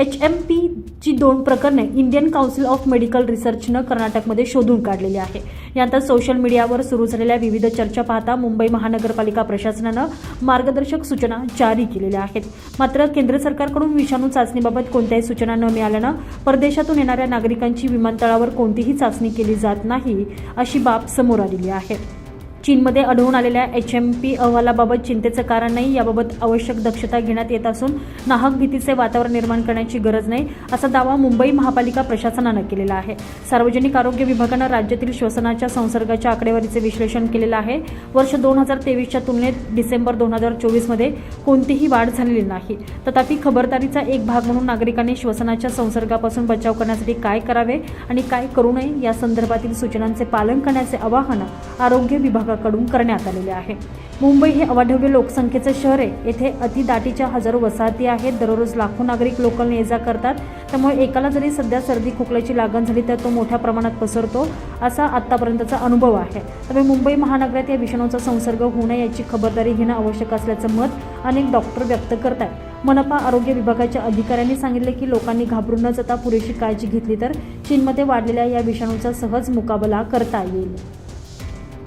H M पीची दोन प्रकरणे इंडियन काउन्सिल ऑफ मेडिकल रिसर्चनं कर्नाटकमध्ये शोधून काढलेली आहे. यानंतर सोशल मीडियावर सुरू झालेल्या विविध चर्चा पाहता मुंबई महानगरपालिका प्रशासनानं मार्गदर्शक सूचना जारी केलेल्या आहेत. मात्र केंद्र सरकारकडून विषाणू चाचणीबाबत कोणत्याही सूचना न मिळाल्यानं परदेशातून येणाऱ्या नागरिकांची विमानतळावर कोणतीही चाचणी केली जात नाही अशी बाब समोर आलेली आहे. चीनमध्ये आढळून आलेल्या एच एम पी अहवालाबाबत चिंतेचं कारण नाही याबाबत आवश्यक दक्षता घेण्यात येत असून नाहक भीतीचे वातावरण निर्माण करण्याची गरज नाही असा दावा मुंबई महापालिका प्रशासनानं केलेला आहे. सार्वजनिक आरोग्य विभागानं राज्यातील श्वसनाच्या संसर्गाच्या आकडेवारीचे विश्लेषण केलेलं आहे. वर्ष दोन हजार तेवीसच्या तुलनेत डिसेंबर दोन हजार चोवीसमध्ये कोणतीही वाढ झालेली नाही. तथापि खबरदारीचा एक भाग म्हणून नागरिकांनी श्वसनाच्या संसर्गापासून बचाव करण्यासाठी काय करावे आणि काय करू नये या संदर्भातील सूचनांचे पालन करण्याचे आवाहन आरोग्य विभागाकडून करण्यात आलेले आहे. मुंबई हे अवाढव्य लोकसंख्येचं शहर आहे. येथे अतिदाटीच्या हजारो वसाहती आहेत. दररोज लाखो नागरिक लोकल ने जा करतात. त्यामुळे एकाला जरी सध्या सर्दी खोकल्याची लागण झाली तर तो मोठ्या प्रमाणात पसरतो असा आत्तापर्यंतचा अनुभव आहे. त्यामुळे मुंबई महानगरात या विषाणूचा संसर्ग होऊ नये याची खबरदारी घेणं आवश्यक असल्याचं मत अनेक डॉक्टर व्यक्त करत आहेत मनपा आरोग्य विभागाच्या अधिकाऱ्यांनी सांगितले की लोकांनी घाबरून न जाता पुरेशी काळजी घेतली तर चीनमध्ये वाढलेल्या या विषाणूचा सहज मुकाबला करता येईल.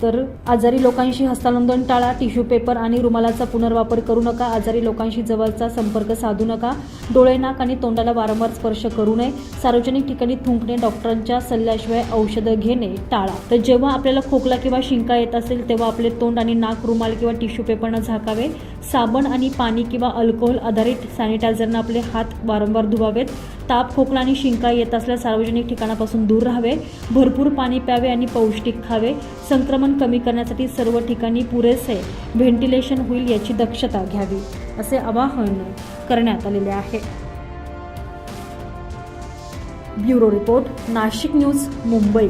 तर आजारी लोकांशी हस्तांदोलन टाळा टिश्यू पेपर आणि रुमालाचा पुनर्वापर करू नका आजारी लोकांशी जवळचा संपर्क साधू नका डोळे नाक आणि तोंडाला वारंवार स्पर्श करू नये सार्वजनिक ठिकाणी थुंकणे डॉक्टरांच्या सल्ल्याशिवाय औषधं घेणे टाळा. तर जेव्हा आपल्याला खोकला किंवा शिंका येत असेल तेव्हा आपले तोंड आणि नाक रुमाल किंवा टिश्यू पेपरनं झाकावे साबण आणि पाणी किंवा अल्कोहोल आधारित सॅनिटायझरनं आपले हात वारंवार धुवावेत. ताप खोकला आणि शिंका येत असल्यास सार्वजनिक ठिकाणापासून दूर राहावे. भरपूर पाणी प्यावे आणि पौष्टिक खावे. संक्रमण कमी करण्यासाठी सर्व ठिकाणी पुरेसे व्हेंटिलेशन होईल याची दक्षता घ्यावी असे आवाहन करण्यात आलेले आहे. Bureau report Nashik news Mumbai.